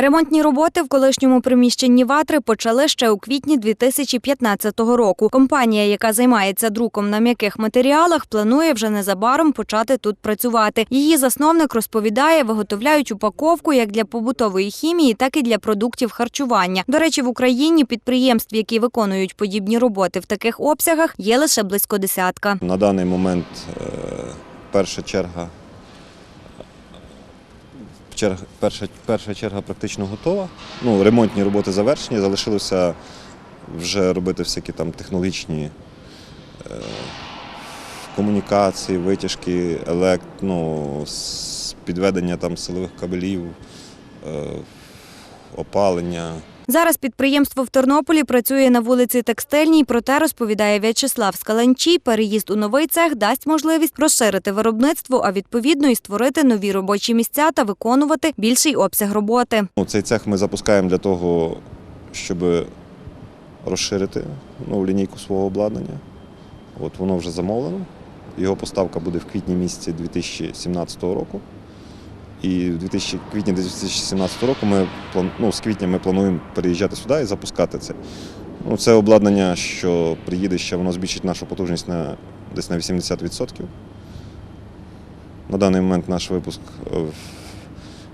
Ремонтні роботи в колишньому приміщенні ватри почали ще у квітні 2015 року. Компанія, яка займається друком на м'яких матеріалах, планує вже незабаром почати тут працювати. Її засновник розповідає, виготовляють упаковку як для побутової хімії, так і для продуктів харчування. До речі, в Україні підприємств, які виконують подібні роботи в таких обсягах, є лише близько десятка. На даний момент е, перша черга, черга перша, перша черга практично готова. Ну, ремонтні роботи завершені, залишилося вже робити всякі там технологічні е, комунікації, витяжки, елект, ну, підведення там силових кабелів, е, опалення. Зараз підприємство в Тернополі працює на вулиці Текстильній, проте розповідає В'ячеслав Скаленчій, переїзд у новий цех дасть можливість розширити виробництво, а відповідно і створити нові робочі місця та виконувати більший обсяг роботи. Ну, Цей цех ми запускаємо для того, щоб розширити ну, лінійку свого обладнання. От воно вже замовлено. Його поставка буде в квітні місяці 2017 року. І в 2000 квітні 2017 року ми ну, з квітня ми плануємо переїжджати сюди і запускати це. Ну, це обладнання, що приїде ще, воно збільшить нашу потужність на десь на 80%. На даний момент наш випуск е,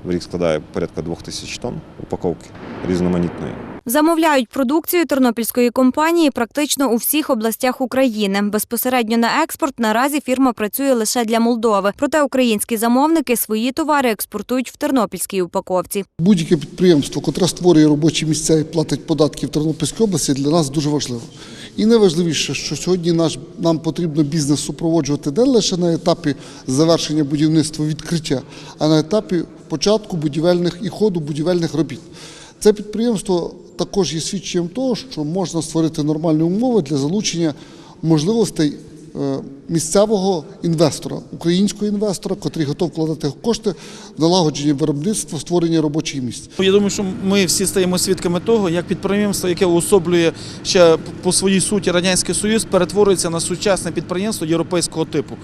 в рік складає порядка 2000 тонн упаковки різноманітної. Замовляють продукцію тернопільської компанії практично у всіх областях України. Безпосередньо на експорт наразі фірма працює лише для Молдови. Проте українські замовники свої товари експортують в тернопільській упаковці. Будь-яке підприємство, котре створює робочі місця і платить податки в Тернопільській області, для нас дуже важливо. І найважливіше, що сьогодні наш, нам потрібно бізнес супроводжувати не лише на етапі завершення будівництва відкриття, а на етапі початку будівельних і ходу будівельних робіт. Це підприємство також є свідченням того, що можна створити нормальні умови для залучення можливостей місцевого інвестора, українського інвестора, котрий готов вкладати кошти в налагодження виробництва, створення робочих місць. Я думаю, що ми всі стаємо свідками того, як підприємство, яке уособлює ще по своїй суті Радянський Союз, перетворюється на сучасне підприємство європейського типу.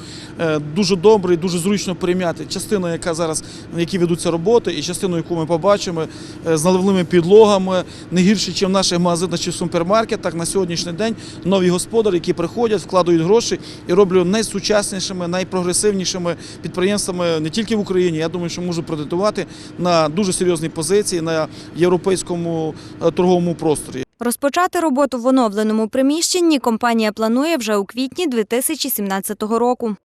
Е, Дуже добре і дуже зручно порівняти частину, яка зараз на якій ведуться роботи, і частину, яку ми побачимо е, з наливними підлогами, не гірше, ніж в наших магазинах чи супермаркетах. На сьогоднішній день нові господарі, які приходять, вкладають гроші і роблю найсучаснішими, найпрогресивнішими підприємствами не тільки в Україні. Я думаю, що можу претендувати на дуже серйозні позиції на європейському е, торговому просторі. Розпочати роботу в оновленому приміщенні компанія планує вже у квітні 2017 року.